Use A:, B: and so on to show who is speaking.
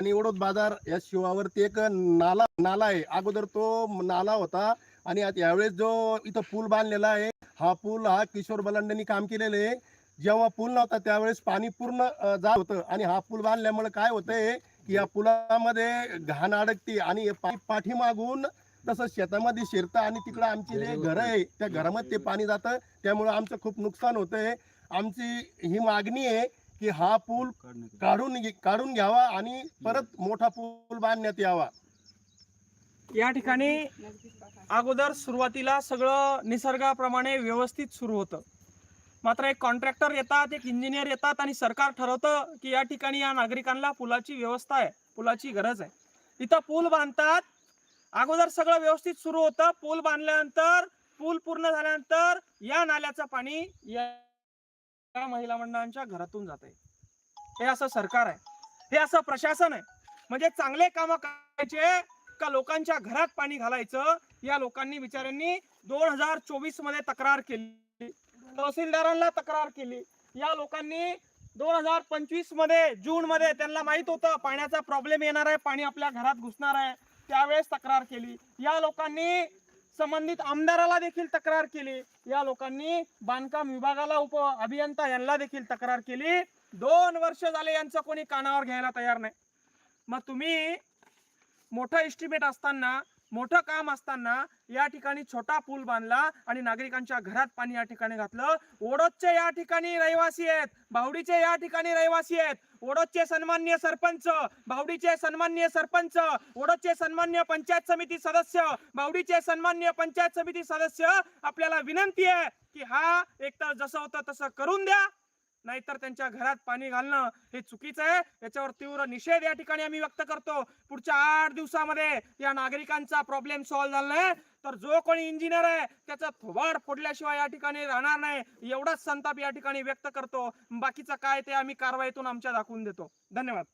A: आणि ओढत बाजार या शिवावरती एक नाला नाला आहे. अगोदर तो नाला होता आणि आता यावेळेस जो इथं पूल बांधलेला आहे हा पूल हा किशोर बलांडेंनी काम केलेले आहे. जेव्हा पूल नव्हता त्यावेळेस पाणी पूर्ण जात होतं आणि हा पूल बांधल्यामुळे काय होतंय की या पुलामध्ये घाण अडकते आणि पाठीमागून तसं शेतामध्ये शिरतं आणि तिकडं आमची जे घरं आहे त्या घरामध्ये ते पाणी जातं. त्यामुळे आमचं खूप नुकसान होतंय. आमची ही मागणी आहे की हा पूल काढून काढून घ्यावा आणि परत मोठा पूल बांधण्यात यावा.
B: या ठिकाणी अगोदर सुरुवातीला सगळं निसर्गाप्रमाणे व्यवस्थित सुरू होतं. मात्र एक कॉन्ट्रॅक्टर येतात एक इंजिनियर येतात आणि सरकार ठरवतं की या ठिकाणी या नागरिकांना पुलाची व्यवस्था आहे पुलाची गरज आहे. इथं पूल बांधतात. अगोदर सगळं व्यवस्थित सुरू होतं. पूल बांधल्यानंतर पूल पूर्ण झाल्यानंतर या नाल्याचं पाणी या त्या महिला मंडळांच्या घरातून जात आहे. हे असं सरकार आहे. हे असं प्रशासन आहे. म्हणजे चांगले काम करायचे का लोकांच्या घरात पाणी घालायचं या लोकांनी बिचाऱ्यांनी दोन हजार चोवीसमध्ये तक्रार केली. तहसीलदारांना तक्रार केली. या लोकांनी दोन हजार पंचवीसमध्ये जून मध्ये त्यांना माहीत होतं पाण्याचा प्रॉब्लेम येणार आहे पाणी आपल्या घरात घुसणार आहे. त्यावेळेस तक्रार केली. या लोकांनी संबंधित आमदाराला देखील तक्रार केली. या लोकांनी बांधकाम विभागाला उप अभियंता यांना देखील तक्रार केली. दोन वर्ष झाले यांचं कोणी कानावर घ्यायला तयार नाही. मग तुम्ही मोठं एस्टिमेट असताना मोठं काम असताना या ठिकाणी छोटा पूल बांधला आणि नागरिकांच्या घरात पाणी या ठिकाणी घातलं. ओडोदचे या ठिकाणी रहिवासी आहेत. बावडीचे या ठिकाणी रहिवासी आहेत. ओडोदचे सन्मान्य सरपंच बावडीचे सन्मान्य सरपंच ओडोदचे सन्मान्य पंचायत समिती सदस्य बावडीचे सन्मान्य पंचायत समिती सदस्य आपल्याला विनंती आहे की हा एकतर जसं होतं तसं करून द्या. नाहीतर त्यांच्या घरात पाणी घालणं हे चुकीचं आहे. याच्यावर तीव्र निषेध या ठिकाणी आम्ही व्यक्त करतो. पुढच्या आठ दिवसामध्ये या नागरिकांचा प्रॉब्लेम सॉल्व्ह झाला आहे. तर जो कोणी इंजिनियर आहे त्याचा थोबाड फोडल्याशिवाय या ठिकाणी राहणार नाही. एवढाच संताप या ठिकाणी व्यक्त करतो. बाकीचं काय ते आम्ही कारवाईतून आमच्या दाखवून देतो. धन्यवाद.